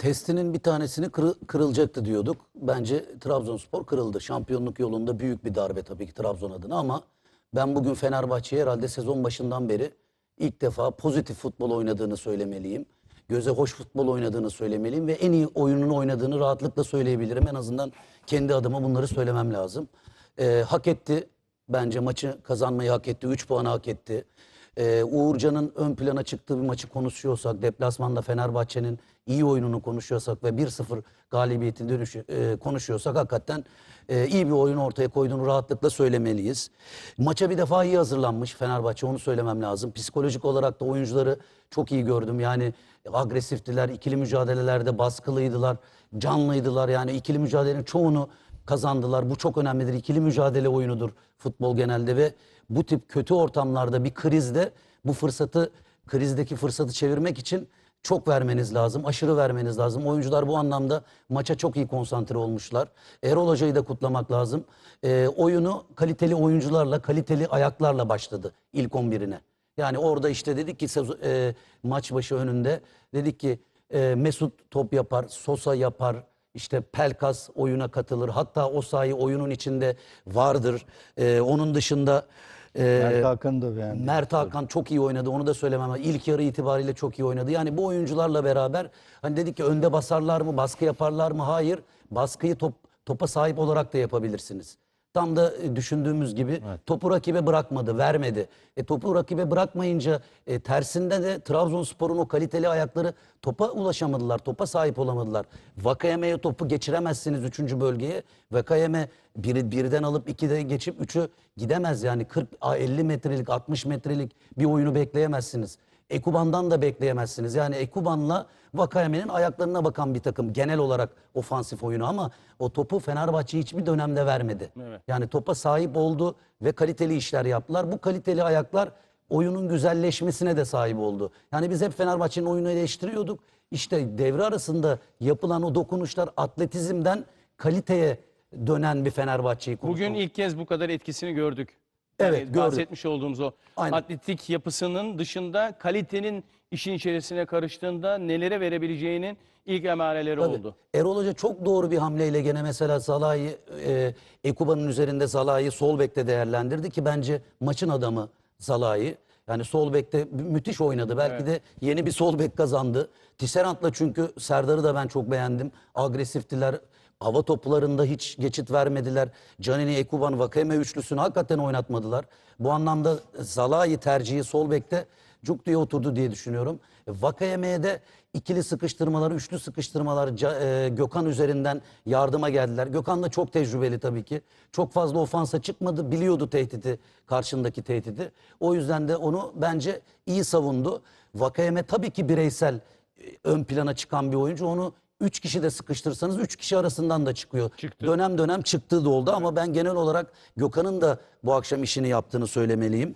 Testinin bir tanesini kırı- kırılacaktı diyorduk. Bence Trabzonspor kırıldı. Şampiyonluk yolunda büyük bir darbe tabii ki Trabzon adına ama ben bugün Fenerbahçe'ye herhalde sezon başından beri ilk defa pozitif futbol oynadığını söylemeliyim. Göze hoş futbol oynadığını söylemeliyim ve en iyi oyununu oynadığını rahatlıkla söyleyebilirim. En azından kendi adıma bunları söylemem lazım. Ee, hak etti. Bence maçı kazanmayı hak etti. 3 puanı hak etti. Ee, Uğurcan'ın ön plana çıktığı bir maçı konuşuyorsak, deplasmanda Fenerbahçe'nin iyi oyununu konuşuyorsak ve 1-0 galibiyetin dönüşü e, konuşuyorsak hakikaten e, iyi bir oyun ortaya koyduğunu rahatlıkla söylemeliyiz. Maça bir defa iyi hazırlanmış Fenerbahçe onu söylemem lazım. Psikolojik olarak da oyuncuları çok iyi gördüm. Yani agresiftiler, ikili mücadelelerde baskılıydılar, canlıydılar. Yani ikili mücadelenin çoğunu kazandılar. Bu çok önemlidir. İkili mücadele oyunudur futbol genelde ve bu tip kötü ortamlarda bir krizde bu fırsatı krizdeki fırsatı çevirmek için çok vermeniz lazım. Aşırı vermeniz lazım. Oyuncular bu anlamda maça çok iyi konsantre olmuşlar. Erol Hoca'yı da kutlamak lazım. Ee, oyunu kaliteli oyuncularla, kaliteli ayaklarla başladı ilk 11'ine. Yani orada işte dedik ki e, maç başı önünde dedik ki e, Mesut top yapar, Sosa yapar, işte Pelkas oyuna katılır. Hatta o sayı oyunun içinde vardır. E, onun dışında e, Mert Hakan'ı da beğendim. Mert Hakan çok iyi oynadı. Onu da söylemem. İlk yarı itibariyle çok iyi oynadı. Yani bu oyuncularla beraber hani dedik ki önde basarlar mı, baskı yaparlar mı? Hayır. Baskıyı top, topa sahip olarak da yapabilirsiniz. Tam da e, düşündüğümüz gibi topu rakibe bırakmadı, vermedi. E, topu rakibe bırakmayınca e, tersinde de Trabzonspor'un o kaliteli ayakları topa ulaşamadılar, topa sahip olamadılar. Vakayeme'ye topu geçiremezsiniz 3. bölgeye. Vakayeme biri, birden alıp ikide geçip 3'ü gidemez yani 40 a, 50 metrelik 60 metrelik bir oyunu bekleyemezsiniz. Ekuban'dan da bekleyemezsiniz. Yani Ekuban'la Vakayeme'nin ayaklarına bakan bir takım genel olarak ofansif oyunu ama o topu Fenerbahçe hiçbir dönemde vermedi. Yani topa sahip oldu ve kaliteli işler yaptılar. Bu kaliteli ayaklar oyunun güzelleşmesine de sahip oldu. Yani biz hep Fenerbahçe'nin oyunu eleştiriyorduk. İşte devre arasında yapılan o dokunuşlar atletizmden kaliteye dönen bir Fenerbahçe'yi konuştuk. Bugün ilk kez bu kadar etkisini gördük. Evet, gördük. Bahsetmiş olduğumuz o Aynen. atletik yapısının dışında kalitenin işin içerisine karıştığında nelere verebileceğinin ilk emareleri Tabii. oldu. Erol Hoca çok doğru bir hamleyle gene mesela Salah'ı e, Ekuba'nın üzerinde Salah'ı sol bekte değerlendirdi ki bence maçın adamı Salah'ı. Yani sol bekte mü- müthiş oynadı. Belki de yeni bir sol bek kazandı. Tisserant'la çünkü Serdar'ı da ben çok beğendim. Agresiftiler. Hava toplarında hiç geçit vermediler. Canini, Ekuban, Vakeme üçlüsünü hakikaten oynatmadılar. Bu anlamda Salah'ı tercihi sol bekte cuk diye oturdu diye düşünüyorum. Vakayeme'ye de ikili sıkıştırmalar, üçlü sıkıştırmalar e, Gökhan üzerinden yardıma geldiler. Gökhan da çok tecrübeli tabii ki. Çok fazla ofansa çıkmadı. Biliyordu tehdidi, karşındaki tehdidi. O yüzden de onu bence iyi savundu. Vakayeme tabii ki bireysel e, ön plana çıkan bir oyuncu. Onu üç kişi de sıkıştırsanız üç kişi arasından da çıkıyor. Çıktı. Dönem dönem çıktığı da oldu ama ben genel olarak Gökhan'ın da bu akşam işini yaptığını söylemeliyim.